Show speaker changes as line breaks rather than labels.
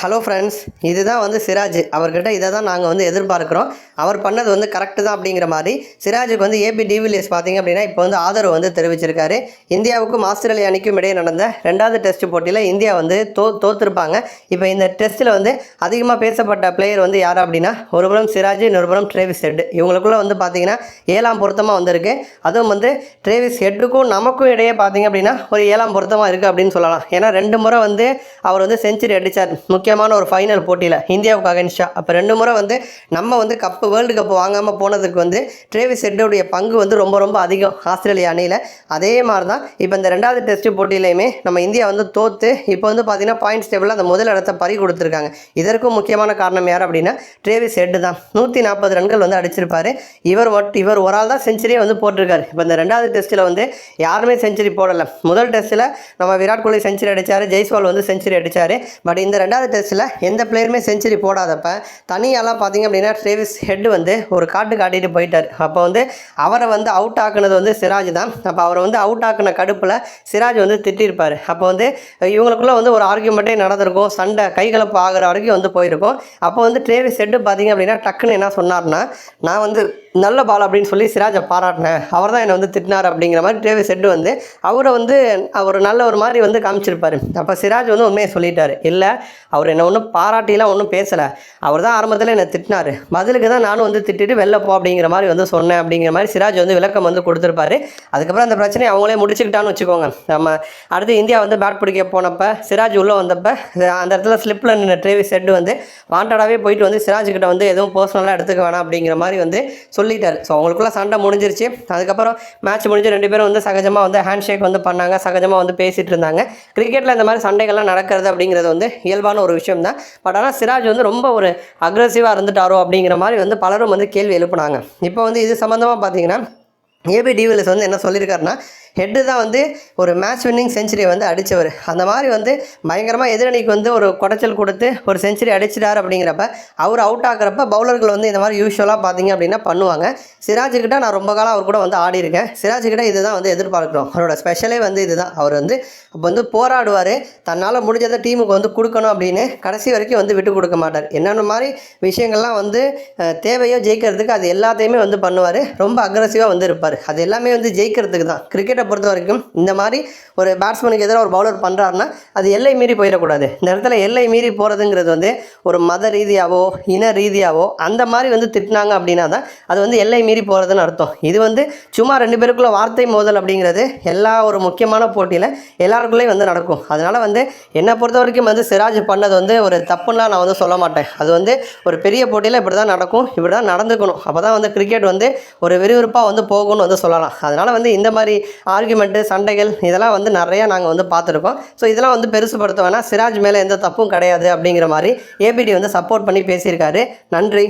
Hello friends இதுதான் வந்து சிராஜ் அவர்கிட்ட இதை தான் நாங்கள் வந்து எதிர்பார்க்குறோம். அவர் பண்ணது வந்து கரெக்டு தான் அப்படிங்கிற மாதிரி. சிராஜுக்கு வந்து ஏபி டிவிலியர்ஸ் பார்த்தீங்க அப்படின்னா இப்போ வந்து ஆதரவு வந்து தெரிவிச்சிருக்காரு. இந்தியாவுக்கும் ஆஸ்திரேலியா அணிக்கும் இடையே நடந்த ரெண்டாவது டெஸ்ட் போட்டியில் இந்தியா வந்து தோ தோத்துருப்பாங்க. இப்போ இந்த டெஸ்ட்டில் வந்து அதிகமாக பேசப்பட்ட பிளேயர் வந்து யார் அப்படின்னா ஒரு புறம் சிராஜ் இன்னொரு புறம் ட்ரேவிஸ் ஹெட் இவங்களுக்குள்ள வந்து பார்த்தீங்கன்னா ஏழாம் பொருத்தமாக வந்திருக்கு. அதுவும் வந்து ட்ரேவிஸ் ஹெட்டுக்கும் நமக்கும் இடையே பார்த்தீங்க அப்படின்னா ஒரு ஏழாம் பொருத்தமாக இருக்குது அப்படின்னு சொல்லலாம். ஏன்னா ரெண்டு முறை வந்து அவர் வந்து செஞ்சுரி அடித்தார் முக்கியமான ஒரு ஃபைனல் போட்டியில் இந்தியாவுக்கு அகென்ஸ்டாக அப்போ ரெண்டு முறை வந்து நம்ம வந்து கப்பு வேர்ல்டு கப் வாங்காமல் போனதுக்கு வந்து ட்ரேவிஸ் ஹெட்டோடைய பங்கு வந்து ரொம்ப ரொம்ப அதிகம் ஆஸ்திரேலியா அணியில். அதே மாதிரி தான் இப்போ இந்த ரெண்டாவது டெஸ்ட் போட்டியிலையுமே நம்ம இந்தியா வந்து தோற்று இப்போ வந்து பார்த்தீங்கன்னா பாயிண்ட்ஸ் டேபிளில் அந்த முதல் இடத்த பறி கொடுத்துருக்காங்க. இதற்கும் முக்கியமான காரணம் யார் அப்படின்னா ட்ரேவிஸ் ஹெட்டு தான். நூற்றி நாற்பது ரன்கள் வந்து அடிச்சிருப்பார். இவர் மட்டும் இவர் ஒரு ஆள் தான் செஞ்சுரியே வந்து போட்டிருக்காரு. இப்போ இந்த ரெண்டாவது டெஸ்ட்டில் வந்து யாருமே செஞ்சுரி போடலை. முதல் டெஸ்ட்டில் நம்ம விராட் கோலி செஞ்சுரி அடித்தார் ஜெய்ஸ்வால் வந்து செஞ்சுரி அடித்தார் பட் இந்த ரெண்டாவது டெஸ்ட்டில் எந்த பிளேயருமே செஞ்சுரி போடாதப்ப தனியாலாம் பார்த்தீங்க அப்படின்னா ட்ரேவிஸ் ஹெட் வந்து ஒரு காட்டு காட்டிட்டு போயிட்டார். அப்போ வந்து அவரை வந்து அவுட் ஆக்குனது வந்து சிராஜ் தான். அப்போ அவரை வந்து அவுட் ஆக்குன கடுப்பில் சிராஜ் வந்து திட்டிருப்பார். அப்போ வந்து இவங்களுக்குள்ளே வந்து ஒரு ஆர்கியூமெண்ட்டே நடந்திருக்கும். சண்டை கைகலப்பு ஆகிற வரைக்கும் வந்து போயிருக்கும். அப்போ வந்து ட்ரேவிஸ் ஹெட்டு பார்த்தீங்க அப்படின்னா டக்குன்னு என்ன சொன்னார்னா நான் வந்து நல்ல பால் அப்படின்னு சொல்லி சிராஜை பாராட்டினேன். அவர் தான் என்னை வந்து திட்டினார் அப்படிங்கிற மாதிரி டேவிஸ் ஹெட் வந்து அவரை வந்து அவர் நல்ல ஒரு மாதிரி வந்து காமிச்சிருப்பார். அப்போ சிராஜ் வந்து உண்மையை சொல்லிட்டார். இல்லை அவர் என்னை ஒன்றும் பாராட்டிலாம் ஒன்றும் பேசலை. அவர் தான் ஆரம்பத்தில் என்னை திட்டினார். பதிலுக்கு தான் நானும் வந்து திட்டிட்டு வெளில போ அப்படிங்கிற மாதிரி வந்து சொன்னேன் அப்படிங்கிற மாதிரி சிராஜ் வந்து விளக்கம் வந்து கொடுத்துருப்பாரு. அதுக்கப்புறம் அந்த பிரச்சனையை அவங்களே முடிச்சுக்கிட்டான்னு வச்சுக்கோங்க. நம்ம அடுத்து இந்தியா வந்து பேட் பிடிக்க போனப்போ சிராஜ் உள்ளே வந்தப்போ அந்த இடத்துல ஸ்லிப்பில் நின்று ட்ரேவிஸ் ஹெட் வந்து வாண்டடாகவே போயிட்டு வந்து சிராஜ் கிட்ட வந்து எதுவும் பர்சனலாக எடுத்துக்க வேணாம் அப்படிங்கிற மாதிரி வந்து சொல்லி சொல்லிட்டார். ஸோ அவங்களுக்குள்ள சண்டை முடிஞ்சிருச்சு. அதுக்கப்புறம் மேட்ச் முடிஞ்சு ரெண்டு பேரும் வந்து சகஜமாக வந்து ஹேண்ட் ஷேக் வந்து பண்ணாங்க. சகஜமாக வந்து பேசிகிட்டு இருந்தாங்க. கிரிக்கெட்டில் இந்த மாதிரி சண்டைகள்லாம் நடக்கிறது அப்படிங்கிறது வந்து இயல்பான ஒரு விஷயம் தான் பட் ஆனால் சிராஜ் வந்து ரொம்ப ஒரு அக்ரெசிவாக இருந்துட்டாரோ அப்படிங்கிற மாதிரி வந்து பலரும் வந்து கேள்வி எழுப்புனாங்க. இப்போ வந்து இது சம்மந்தமாக பார்த்தீங்கன்னா ஏபி டிவிலியர்ஸ் வந்து என்ன சொல்லியிருக்காருன்னா ஹெட்டு தான் வந்து ஒரு மேட்ச் வின்னிங் செஞ்சுரியை வந்து அடித்தவர் அந்த மாதிரி வந்து பயங்கரமாக எதிரணிக்கு வந்து ஒரு குடைச்சல் கொடுத்து ஒரு செஞ்சுரி அடிச்சிட்டார் அப்படிங்கிறப்ப அவர் அவுட் ஆகிறப்ப பவுலர்கள் வந்து இந்த மாதிரி யூஸ்வலாக பார்த்தீங்க அப்படின்னா பண்ணுவாங்க. சிராஜுக்கிட்ட நான் ரொம்ப காலம் அவர் கூட வந்து ஆடி இருக்கேன். சிராஜுக்கிட்ட இதுதான் வந்து எதிர்பார்க்குறோம். அவரோட ஸ்பெஷலே வந்து இதுதான். அவர் வந்து அப்போ வந்து போராடுவார். தன்னால் முடிஞ்சதை டீமுக்கு வந்து கொடுக்கணும் அப்படின்னு கடைசி வரைக்கும் வந்து விட்டு கொடுக்க மாட்டார். என்னென்ன மாதிரி விஷயங்கள்லாம் வந்து தேவையோ ஜெயிக்கிறதுக்கு அது எல்லாத்தையுமே வந்து பண்ணுவார். ரொம்ப அக்ரஸிவாக வந்து இருப்பார். அது எல்லாமே வந்து ஜெயிக்கிறதுக்கு தான் கிரிக்கெட்டை பொறுத்த வரைக்கும் இந்த மாதிரி ஒரு பேட்ஸ்மேனுக்கு எதிராக ஒரு பவுலர் பண்ணுறாருன்னா அது எல்லை மீறி போயிடக்கூடாது. இந்த இடத்துல எல்லை மீறி போகிறதுங்கிறது வந்து ஒரு மத ரீதியாகவோ இன ரீதியாவோ அந்த மாதிரி வந்து திட்டினாங்க அப்படின்னா தான் அது வந்து எல்லை மீறி போகிறதுன்னு அர்த்தம். இது வந்து சும்மா ரெண்டு பேருக்குள்ள வார்த்தை மோதல் அப்படிங்கிறது எல்லா ஒரு முக்கியமான போட்டியில் எல்லாருக்குள்ளேயும் வந்து நடக்கும். அதனால் வந்து என்னை பொறுத்த வரைக்கும் வந்து சிராஜ் பண்ணது வந்து ஒரு தப்புன்னா நான் வந்து சொல்ல மாட்டேன். அது வந்து ஒரு பெரிய போட்டியில் இப்படி தான் நடக்கும் இப்படி தான் நடந்துக்கணும். அப்போ தான் வந்து கிரிக்கெட் வந்து ஒரு விறுவிறுப்பாக வந்து போகும்னு வந்து சொல்லலாம். அதனால் வந்து இந்த மாதிரி ஆர்குமெண்ட்டு சண்டைகள் இதெல்லாம் வந்து நிறையா நாங்கள் வந்து பார்த்துருக்கோம். ஸோ இதெல்லாம் வந்து பெருசுப்படுத்த வேணால் சிராஜ் மேலே எந்த தப்பும் கிடையாது அப்படிங்கிற மாதிரி ஏபிடி வந்து சப்போர்ட் பண்ணி பேசியிருக்காரு. நன்றி.